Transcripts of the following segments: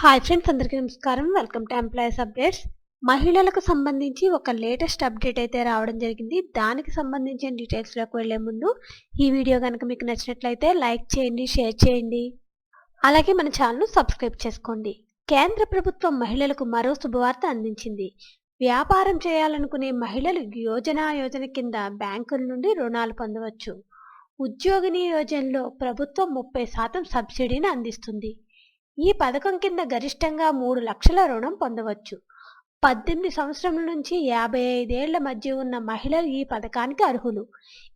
Hi friends అందరికీ నమస్కారం. Welcome to employees updates మహిళలకు సంబంధించి ఒక లేటెస్ట్ అప్డేట్ అయితే రావడం జరిగింది. దానికి సంబంధించిన డీటెయిల్స్లోకి వెళ్ళే ముందు ఈ వీడియో కనుక మీకు నచ్చినట్లయితే లైక్ చేయండి షేర్ చేయండి. అలాగే మన ఛానల్ను సబ్స్క్రైబ్ చేసుకోండి. కేంద్ర ప్రభుత్వం మహిళలకు మరో శుభవార్త అందించింది. వ్యాపారం చేయాలనుకునే మహిళలు యోజన యోజన కింద బ్యాంకుల నుండి రుణాలు పొందవచ్చు. ఉద్యోగిని యోజనలో ప్రభుత్వం ముప్పై శాతం సబ్సిడీని అందిస్తుంది. ఈ పథకం కింద గరిష్టంగా మూడు లక్షల రుణం పొందవచ్చు. పద్దెనిమిది సంవత్సరముల నుంచి యాభై ఐదేళ్ళ మధ్య ఉన్న మహిళలు ఈ పథకానికి అర్హులు.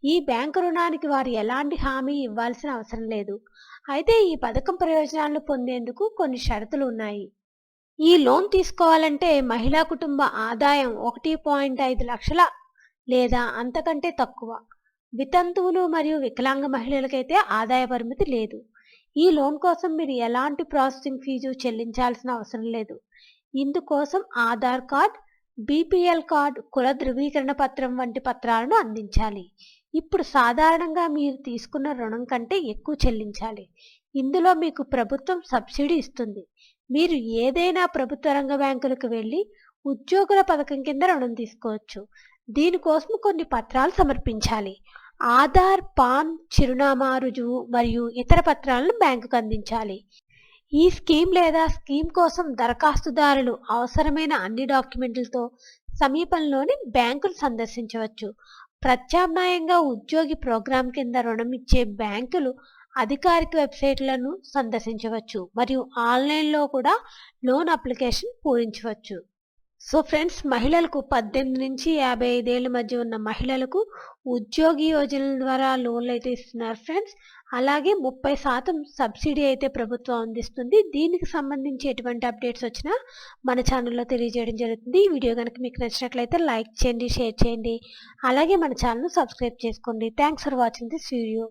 ఈ బ్యాంకు రుణానికి వారు ఎలాంటి హామీ ఇవ్వాల్సిన అవసరం లేదు. అయితే ఈ పథకం ప్రయోజనాలను పొందేందుకు కొన్ని షరతులు ఉన్నాయి. ఈ లోన్ తీసుకోవాలంటే మహిళా కుటుంబ ఆదాయం ఒకటి పాయింట్ ఐదు లక్షల లేదా అంతకంటే తక్కువ. వితంతువులు మరియు వికలాంగ మహిళలకైతే ఆదాయ పరిమితి లేదు. ఈ లోన్ కోసం మీరు ఎలాంటి ప్రాసెసింగ్ ఫీజు చెల్లించాల్సిన అవసరం లేదు. ఇందుకోసం ఆధార్ కార్డ్ బీపీఎల్ కార్డ్ కుల ధృవీకరణ పత్రం వంటి పత్రాలను అందించాలి. ఇప్పుడు సాధారణంగా మీరు తీసుకున్న రుణం కంటే ఎక్కువ చెల్లించాలి. ఇందులో మీకు ప్రభుత్వం సబ్సిడీ ఇస్తుంది. మీరు ఏదైనా ప్రభుత్వ రంగ బ్యాంకులకు వెళ్ళి ఉద్యోగుల పథకం కింద రుణం తీసుకోవచ్చు. దీనికోసం కొన్ని పత్రాలు సమర్పించాలి. ఆధార్ పాన్ చిరునామా రుజువు మరియు ఇతర పత్రాలను బ్యాంకుకు అందించాలి. ఈ స్కీమ్ లేదా స్కీమ్ కోసం దరఖాస్తుదారులు అవసరమైన అన్ని డాక్యుమెంట్లతో సమీపంలోని బ్యాంకును సందర్శించవచ్చు. ప్రత్యామ్నాయంగా ఉద్యోగి ప్రోగ్రాం కింద రుణం ఇచ్చే బ్యాంకులు అధికారిక వెబ్సైట్లను సందర్శించవచ్చు మరియు ఆన్లైన్లో కూడా లోన్ అప్లికేషన్ పూరించవచ్చు. సో ఫ్రెండ్స్ మహిళలకు పద్దెనిమిది నుంచి యాభై ఐదేళ్ళ మధ్య ఉన్న మహిళలకు ఉద్యోగి యోజనల ద్వారా లోన్లు అయితే ఇస్తున్నారు ఫ్రెండ్స్. అలాగే ముప్పై శాతం సబ్సిడీ అయితే ప్రభుత్వం అందిస్తుంది. దీనికి సంబంధించి ఎటువంటి అప్డేట్స్ వచ్చినా మన ఛానల్లో తెలియజేయడం జరుగుతుంది. ఈ వీడియో కనుక మీకు నచ్చినట్లయితే లైక్ చేయండి షేర్ చేయండి. అలాగే మన ఛానల్ సబ్స్క్రైబ్ చేసుకోండి. Thanks for watching this video.